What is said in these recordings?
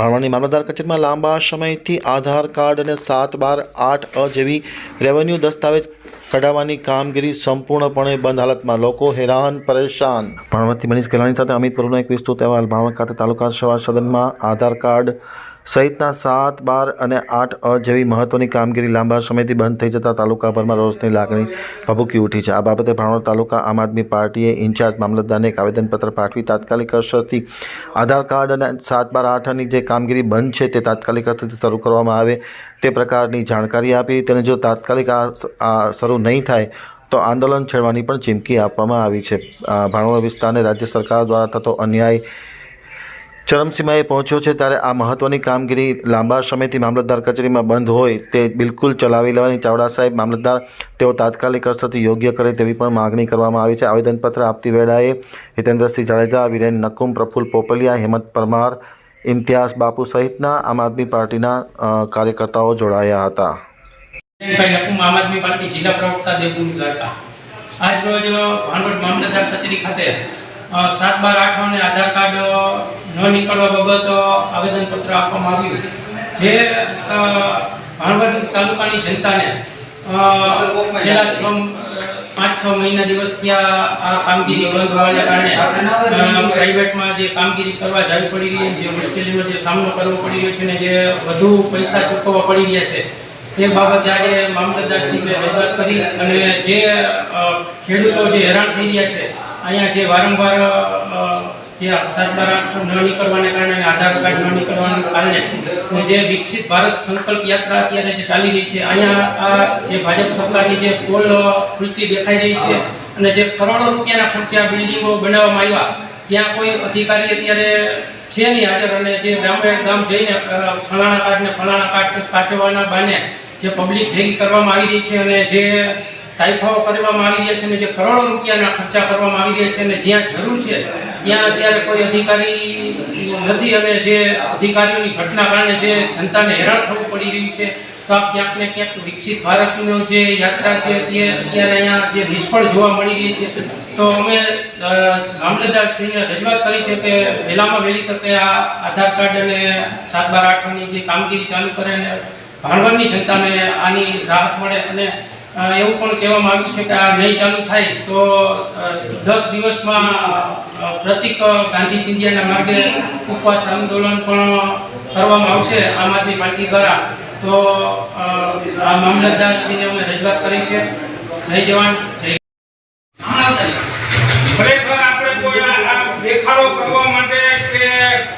ભાણવાની મામલતદાર કચેરીમાં લાંબા સમયથી આધાર કાર્ડ અને સાત બાર આઠ અ જેવી રેવન્યુ દસ્તાવેજ કઢાવવાની કામગીરી સંપૂર્ણપણે બંધ હાલતમાં લોકો હેરાન પરેશાન. ભાણવતી મનીષ ગેલાણી સાથે અમિત પરુનો એક વિસ્તૃત અહેવાલ. ભાણવત ખાતે તાલુકા સેવા સદનમાં આધાર કાર્ડ સહિતના સાત, બાર અને આઠ અ જેવી મહત્વની કામગીરી લાંબા સમયથી બંધ થઈ જતાં તાલુકાભરમાં રોષની લાગણી ભભૂકી ઉઠી છે. આ બાબતે ભાણવડ તાલુકા આમ આદમી પાર્ટીએ ઇન્ચાર્જ મામલતદારને એક આવેદનપત્ર પાઠવી તાત્કાલિક અસરથી આધાર કાર્ડ અને સાત, બાર આઠની જે કામગીરી બંધ છે તે તાત્કાલિક અસરથી શરૂ કરવામાં આવે તે પ્રકારની જાણકારી આપી. તેને જો તાત્કાલિક આ શરૂ નહીં થાય તો આંદોલન છેડવાની પણ ચીમકી આપવામાં આવી છે. આ ભાણવડ વિસ્તારને રાજ્ય સરકાર દ્વારા થતો અન્યાય ચરમસીમાએ પહોંચ્યો છે ત્યારે આ મહત્વની કામગીરી લાંબા સમયથી મામલતદાર કચેરીમાં બંધ હોય તે બિલકુલ ચલાવી લેવાની ચાવડા સાહેબ મામલતદાર તેઓ તાત્કાલિક અસરથી યોગ્ય કરે તેવી પણ માગણી કરવામાં આવી છે. આવેદનપત્ર આપતી વેળાએ હિતેન્દ્રસિંહ જાડેજા, વિરેન નકુમ, પ્રફુલ પોપલિયા, હેમંત પરમાર, ઇમ્તિયાઝ બાપુ સહિતના આમ આદમી પાર્ટીના કાર્યકર્તાઓ જોડાયા હતા. આજ રોજ ભાંડવડ મામલતદાર કચેરી ખાતે સાત બાર આઠ આધાર કાર્ડ ન નીકળવા બાબત આવેદનપત્ર આપવામાં આવ્યું. જે ભાણવડ તાલુકાની જનતાને છેલ્લા છ પાંચ, છ મહિના દિવસથી આ કામગીરી બંધ હોવાને કારણે પ્રાઇવેટમાં જે કામગીરી કરવા જવી પડી રહી જે મુશ્કેલીનો જે સામનો કરવો પડી રહ્યો છે ને જે વધુ પૈસા ચૂકવવા પડી રહ્યા છે, તે બાબતે આજે મામલતદારશ્રીને રજૂઆત કરી અને જે ખેડૂતો જે હેરાન થઈ રહ્યા છે, અહીંયા જે વારંવાર જે સરકાર ન નીકળવાને કારણે આધાર કાર્ડ ન નીકળવાને કારણે જે વિકસિત ભારત સંકલ્પ યાત્રા અત્યારે જે ચાલી રહી છે, અહીંયા આ જે ભાજપ સરકારની જે પોલ ખુલતી દેખાઈ રહી છે અને જે કરોડો રૂપિયાના ખર્ચા બિલ્ડિંગો બનાવવામાં આવ્યા, ત્યાં કોઈ અધિકારી અત્યારે છે નહીં હાજર અને જે ગામે ગામ જઈને ફલાણા કાર્ડને ફલાણા કાર્ડ કાઢવાના બાને જે પબ્લિક ભેગી કરવામાં આવી રહી છે અને જે તાઇફાઓ કરવામાં આવી રહ્યા છે અને જે કરોડો રૂપિયાના ખર્ચા કરવામાં આવી રહ્યા છે અને જ્યાં જરૂર છે ત્યાં અત્યારે કોઈ અધિકારી નથી અને જે અધિકારીઓની ઘટના કારણે જે જનતાને હેરાન થવું પડી રહ્યું છે, તો આ ક્યાંક ને ક્યાંક વિકસિત ભારતનો જે યાત્રા છે તે અત્યારે અહીંયા જે નિષ્ફળ જોવા મળી રહી છે. તો અમે મામલતદારશ્રીને રજૂઆત કરી છે કે વહેલામાં વહેલી તકે આ આધાર કાર્ડ અને સાત બાર આઠની જે કામગીરી ચાલુ કરે અને ભાણવડની જનતાને આની રાહત મળે અને એવું પણ કહેવામાં આવ્યું છે કે આ નહીં ચાલુ થાય તો દસ દિવસમાં પ્રતિક ગાંધી ચિંધ્યાના માર્ગે ઉપવાસ આંદોલન પણ કરવામાં આવશે આમ આદમી પાર્ટી દ્વારા. તો આ મામલતદારશ્રીને અમે રજૂઆત કરી છે. જય જવાન, જય આપણે કોઈ દેખાડો કરવા માટે કે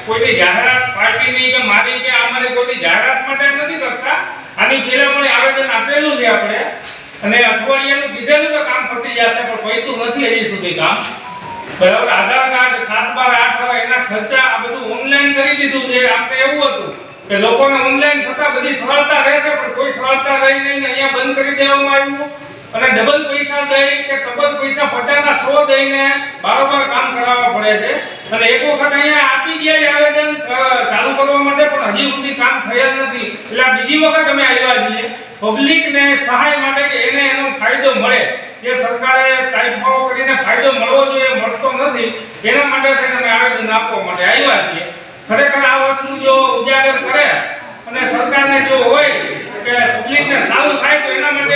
કોઈની જાહેરાત પાર્ટીની કે મારી કે અમારી કોઈની જાહેરાત માટે નથી કરતા? આની પહેલા પણ આવેદન આપેલું છે આપણે. અને અઠવાડિયાનું કીધેલું તો કામ પતી જશે, પણ પૈતું નથી હજી સુધી કામ. બરાબર, આધાર કાર્ડ સાત બાર આઠ એના ખર્ચા આ બધું ઓનલાઈન કરી દીધું છે. આપણે એવું હતું કે લોકોને ઓનલાઈન થતા બધી સરળતા રહેશે, પણ કોઈ સરળતા રહી નહીં અહીંયા બંધ કરી દેવામાં આવ્યું. અને ડબલ પૈસા દઈ કે તબદ પૈસા પચાસના સો દઈને બારોબાર કામ કરાવવા પડે છે. અને એક વખત અહીંયા આપી ગયા આવેદન ચાલુ કરવા માટે પણ હજી સુધી કામ થયેલ નથી. એટલે બીજી વખત અમે આવ્યા છીએ. પબ્લિકને સહાય માટે કે એને એનો ફાયદો મળે. જે સરકારે તાઇફાઓ કરીને ફાયદો મળવો જોઈએ, મળતો નથી. એના માટે થઈને અમે આવેદન આપવા માટે આવ્યા છીએ. ખરેખર આ વસ્તુ જો ઉજાગર કરે અને સરકારને જો હોય કે પબ્લિકને સારું થાય તો એના માટે